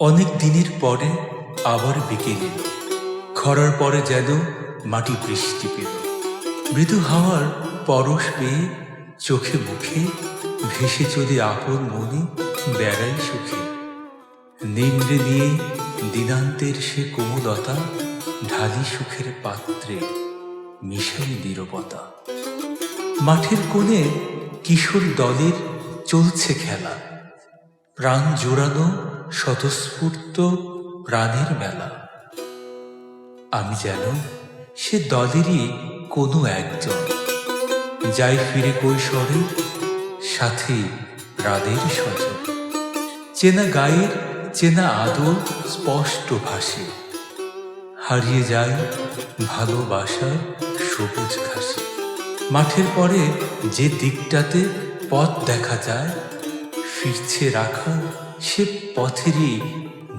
অনেক দিনের পরে আবার বিকেল, খরার পরে যেন মাটি বৃষ্টি পেল। মৃদু হাওয়ার পরশ পেয়ে চোখে মুখে ভেসে চলে আপন মনে বেড়াই সুখে। নিম্নে নিয়ে দিনান্তের সে কোমলতা, ঢালি সুখের পাত্রে মিশাই নীরবতা। মাঠের কোণে কিশোর দলের চলছে খেলা। প্রাণ জোড়ানো স্বতঃস্ফূর্ত প্রাণের মেলা। আমি যেন সে দলেরই কোনো একজন, যাই ফিরে কৈশোরে সাথে রাদের স্বজন। চেনা গায়ের, চেনা আদর স্পষ্ট ভাসে হারিয়ে যায় ভালোবাসার সবুজ ঘাসে। মাঠের পরে যে দিকটাতে পথ দেখা যায়, ফিরছে রাখা সে পথেরই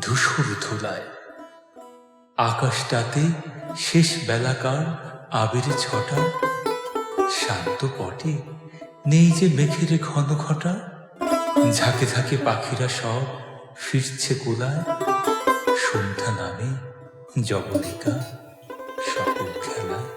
ধূসর ধুলায়। আকাশটাতে শেষ বেলাকার আবির ছটা। শান্ত পটে নেই যে মেঘের ঘন ঘটা। ঝাঁকে ঝাঁকে পাখিরা সব ফিরছে কুলায়। সন্ধ্যা নামে জবনিকা সকল খেলায়।